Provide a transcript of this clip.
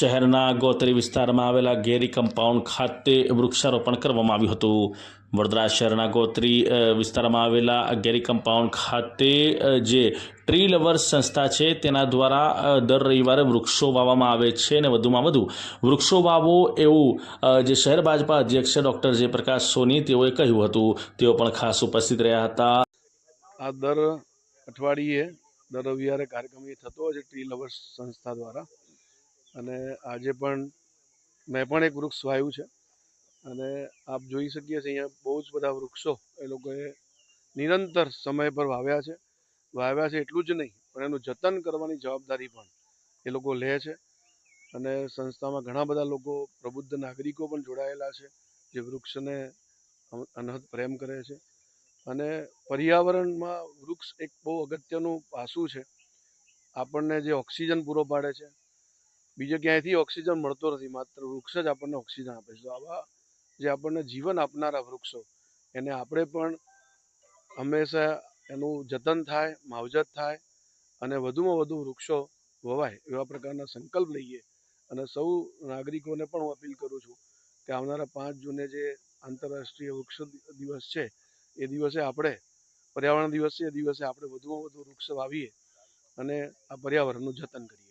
શહેરના ગોત્રી વિસ્તારમાં આવેલા ગેરી કમ્પાઉન્ડ ખાતે વૃક્ષારોપણ કરવામાં આવ્યું હતું. વડોદરા શહેરના ગોત્રી વિસ્તારમાં આવેલા ગેરી કમ્પાઉન્ડ ખાતે જે ટ્રી લવર્સ સંસ્થા છે, તેના દ્વારા દર રવિવારે વૃક્ષો વાવવામાં આવે છે અને વધુમાં વધુ. વૃક્ષો વાવો એવું જે શહેર ભાજપા અધ્યક્ષ ડૉક્ટર જયપ્રકાશ સોની તેઓએ કહ્યું હતું. તેઓ પણ ખાસ ઉપસ્થિત રહ્યા હતા. આ દર અઠવાડિયે, દર રવિવારે કાર્યક્રમ એ થતો હોય છે, ટ્રી લવર્સ સંસ્થા દ્વારા. અને આજે પણ મેં પણ એક વૃક્ષ વાવ્યું છે. અને આપ જોઈ શકીએ છીએ અહીંયા બહુ જ બધા વૃક્ષો એ લોકોએ નિરંતર સમય પર વાવ્યા છે. વાવ્યા છે એટલું જ નહીં, પણ એનું જતન કરવાની જવાબદારી પણ એ લોકો લે છે. અને સંસ્થામાં ઘણા બધા લોકો, પ્રબુદ્ધ નાગરિકો પણ જોડાયેલા છે, જે વૃક્ષને અનહદ પ્રેમ કરે છે. અને પર્યાવરણમાં વૃક્ષ એક બહુ અગત્યનું પાસું છે. આપણને જે ઓક્સિજન પૂરો પાડે છે બીજે ક્યાંયથી ઓક્સિજન મળતો નથી, માત્ર વૃક્ષ જ આપણને ઓક્સિજન આપે છે. તો આવા જે આપણને જીવન આપનારા વૃક્ષો, એને આપણે પણ હંમેશા એનું જતન થાય, માવજત થાય અને વધુમાં વધુ વૃક્ષો વવાય એવા પ્રકારના સંકલ્પ લઈએ. અને સૌ નાગરિકોને પણ હું અપીલ કરું છું કે આવનારા પાંચ જૂને જે આંતરરાષ્ટ્રીય વૃક્ષ દિવસ છે, એ દિવસે આપણે, પર્યાવરણ દિવસ છે, એ દિવસે આપણે વધુમાં વધુ વૃક્ષ વાવીએ અને આ પર્યાવરણનું જતન કરીએ.